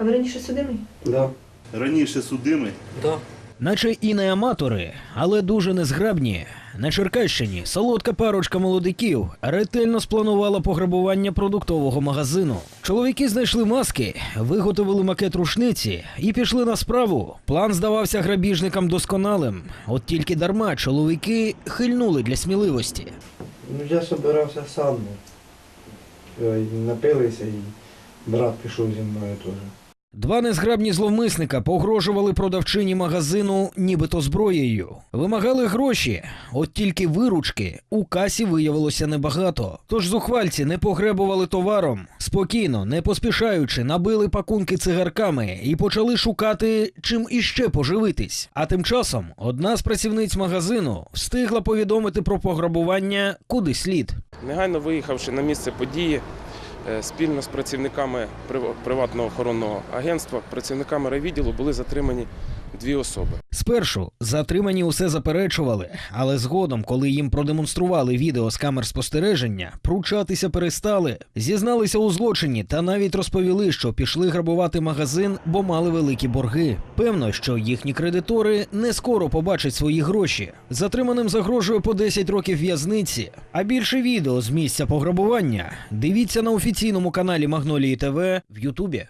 А ви раніше судимий? Да. Раніше судимий. Да. Наче і не аматори, але дуже незграбні. На Черкащині солодка парочка молодиків ретельно спланувала пограбування продуктового магазину. Чоловіки знайшли маски, виготовили макет рушниці і пішли на справу. План здавався грабіжникам досконалим. От тільки дарма чоловіки хильнули для сміливості. Ну я собирався сам. Е, Напилися і брат пішов зі мною теж. Два незграбні зловмисника погрожували продавчині магазину нібито зброєю. Вимагали гроші, от тільки виручки у касі виявилося небагато. Тож зухвальці не погребували товаром. Спокійно, не поспішаючи, набили пакунки цигарками і почали шукати, чим іще поживитись. А тим часом одна з працівниць магазину встигла повідомити про пограбування куди слід. Негайно виїхавши на місце події спільно з працівниками приватного охоронного агентства, працівниками райвідділу були затримані дві особи. Спершу затримані усе заперечували, але згодом, коли їм продемонстрували відео з камер спостереження, пручатися перестали, зізналися у злочині та навіть розповіли, що пішли грабувати магазин, бо мали великі борги. Певно, що їхні кредитори не скоро побачать свої гроші. Затриманим загрожує по 10 років в'язниці. А більше відео з місця пограбування дивіться на офіційному каналі Магнолії ТВ в Ютубі.